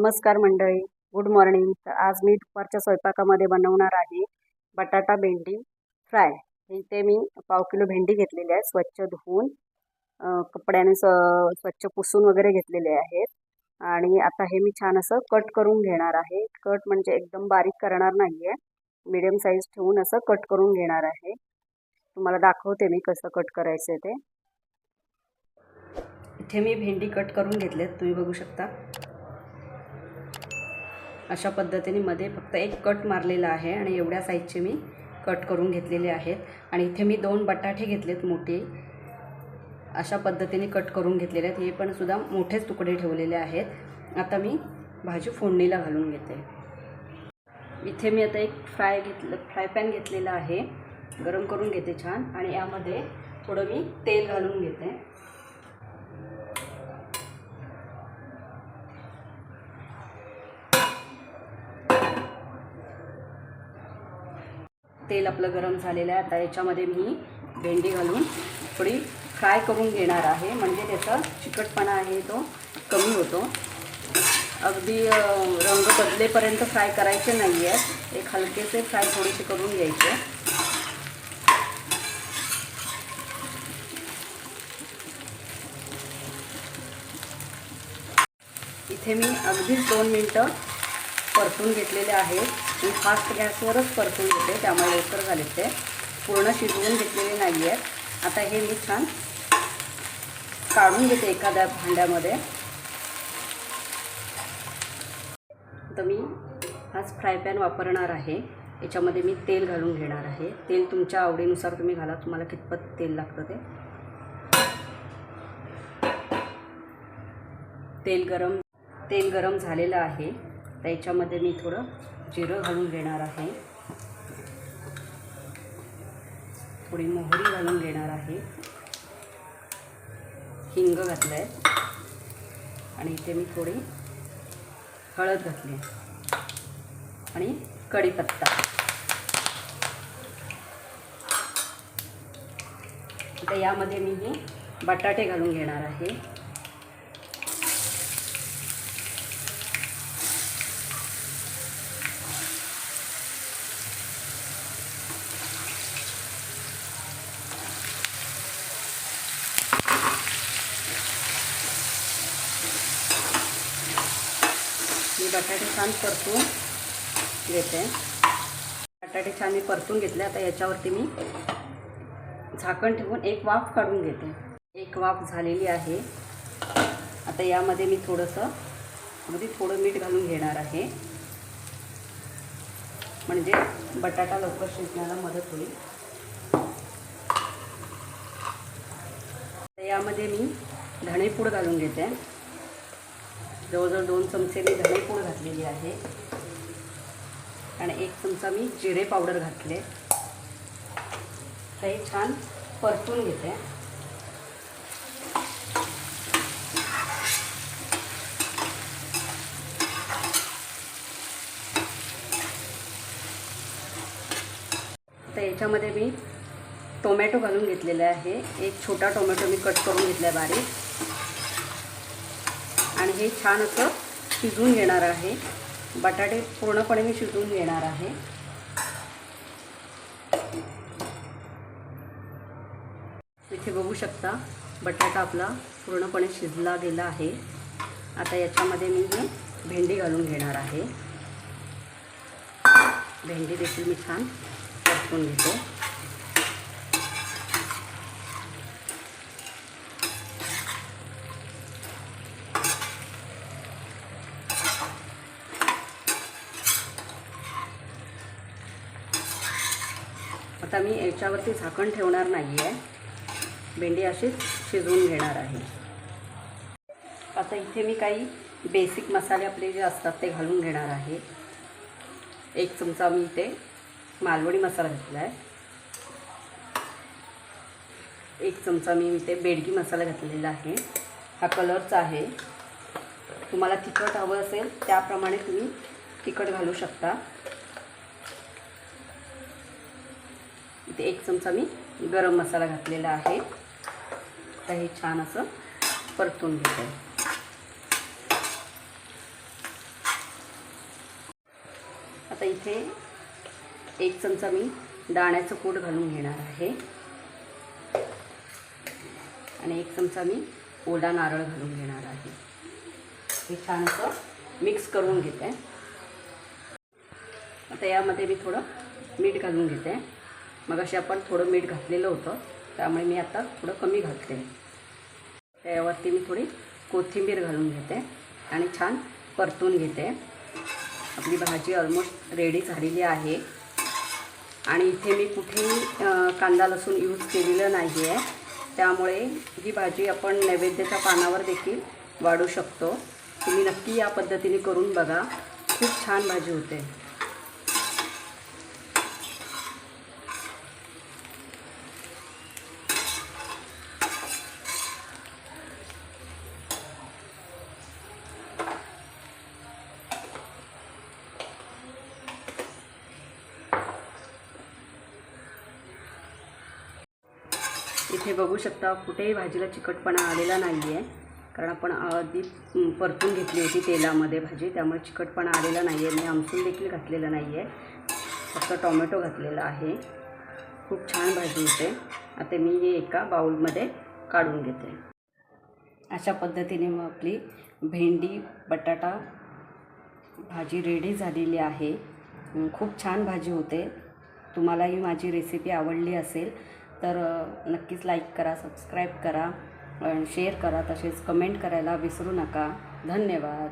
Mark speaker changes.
Speaker 1: नमस्कार मंडळी. Good morning तर आज मी दुपारच्या स्वयंपाकामध्ये बनवणार आहे बटाटा भेंडी फ्राय. इथे मी पाव किलो भेंडी घेतलेली आहे स्वच्छ धुवून. कपड्याने स स्वच्छ पुसून वगैरे घेतलेले आहेत. आणि आता हे मी छान असं कट करून घेणार आहे. कट म्हणजे एकदम बारीक करणार नाही आहे मिडियम साईज ठेवून असं कट करून घेणार आहे. तुम्हाला दाखवते मी कसं कट करायचं ते. इथे मी भेंडी कट करून घेतलेत. तुम्ही बघू शकता. अशा पद्धतीने मध्ये फक्त एक कट मारलेला आहे आणि एवढ्या साईजचे मी कट करून घेतलेले आहेत. आणि इथे मी दोन बटाटे घेतलेत मोठे. अशा पद्धतीने कट करून घेतलेले आहेत. हे पण सुद्धा मोठेच तुकडे ठेवलेले आहेत. आता मी भाजी फोडणीला घालून घेते. इथे मी आता एक फ्राय घेतलं फ्राय पॅन घेतलेला आहे. गरम करून घेते छान. आणि यामध्ये थोडं मी तेल घालून घेते. तेल आपलं गरम झालेलं आहे. आता याच्यामध्ये मी भेंडी घालून थोडी फ्राय करून घेणार आहे. म्हणजे त्याचा चिकटपणा आहे तो कमी होतो. अगदी रंग बदलेपर्यंत फ्राय करायचे नाही आहेत एक हलकेसे फ्राय थोडेसे करून घ्यायचे. इथे मी अगदीच दोन मिनटं परतून घेतलेले आहेत. मी फास्ट गॅसवरच परतून घेते त्यामुळे लवकर झाले ते पूर्ण शिजवून घेतलेले नाही आहेत आता हे मी छान काढून घेते एखाद्या भांड्यामध्ये. तर मी हाच फ्राय पॅन वापरणार आहे. याच्यामध्ये मी तेल घालून घेणार आहे. तेल तुमच्या आवडीनुसार तुम्ही घाला तुम्हाला कितपत तेल लागतं ते. तेल गरम तेल गरम झालेलं आहे. तर याच्यामध्ये मी थोडं जिरं घालून घेणार आहे. थोडी मोहरी घालून घेणार आहे. हिंग घातलं आहे आणि इथे मी थोडी हळद घातली. आहे आणि कढीपत्ता. आता यामध्ये मी हे बटाटे घालून घेणार आहे. मी बटाटे छान परतून घेते. बटाटे छान मी परतून घेतले आता याच्यावरती मी झाकण ठेवून एक वाफ काढून घेते. एक वाफ झालेली आहे. आता यामध्ये मी थोडंसं अगदी थोडं मीठ घालून घेणार आहे. म्हणजे बटाटा लवकर शिजण्याला मदत होईल. यामध्ये मी धणेपूड घालून घेते. जवळजवळ दोन चमचे मी धनेपूड घातलेली आहे. आणि एक चमचा मी जिरे पावडर घातले. तर हे छान परतून घेते. तर याच्यामध्ये मी टोमॅटो घालून घेतलेले आहे. एक छोटा टोमॅटो मी कट करून घेतला आहे बारीक. हे छान असं शिजवून घेणार आहे. बटाटे पूर्णपणे मी शिजून घेणार आहे. इथे बघू शकता बटाटा आपला पूर्णपणे शिजला गेला आहे. आता याच्यामध्ये मी हे भेंडी घालून घेणार आहे. भेंडी देखील मी छान परतून घेतो. आता मी याच्यावरती झाकण ठेवणार नाही आहे भेंडी अशीच शिजवून घेणार आहे. आता इथे मी काही बेसिक मसाले आपले जे असतात ते घालून घेणार आहे. एक चमचा मी इथे मालवणी मसाला घेतला आहे एक चमचा मी इथे बेडगी मसाला घातलेला आहे. हा कलरचा आहे. तुम्हाला तिखट हवं असेल त्याप्रमाणे तुम्ही तिखट घालू शकता. इथे एक चमचा मी गरम मसाला घातलेला आहे. तर हे छान असं परतून घेते. आता इथे एक चमचा मी दाण्याचं कूट घालून घेणार आहे. आणि एक चमचा मी ओला नारळ घालून घेणार आहे. हे छान असं मिक्स करून घेते. आता यामध्ये मी थोडं मीठ घालून घेते. मग असे आपण थोडं मीठ घातलेलं होतं त्यामुळे मी आता थोडं कमी घालते. त्यावरती मी थोडी कोथिंबीर घालून घेते आणि छान परतून घेते. आपली भाजी ऑलमोस्ट रेडी झालेली आहे. आणि इथे मी कुठेही कांदा लसूण यूज केलेलं नाही आहे त्यामुळे ही भाजी आपण नैवेद्याच्या पानावर देखील वाढू शकतो. तुम्ही नक्की या पद्धतीने करून बघा. खूप छान भाजी होते. इथे बघू शकता कुठेही भाजीला चिकटपणा आलेला नाही आहे कारण आपण आधी परतून घेतली होती तेलामध्ये भाजी त्यामुळे चिकटपणा आलेला नाही आहे मी आमसूल देखील घातलेलं नाही आहे फक्त टॉमॅटो घातलेला आहे. खूप छान भाजी होते. आता मी हे एका बाउलमध्ये काढून घेते. अशा पद्धतीने मग आपली भेंडी बटाटा भाजी रेडी झालेली आहे. खूप छान भाजी होते. तुम्हालाही माझी रेसिपी आवडली असेल तर नक्कीच लाईक करा सबस्क्राईब करा शेअर करा तसेच कमेंट करायला विसरू नका. धन्यवाद.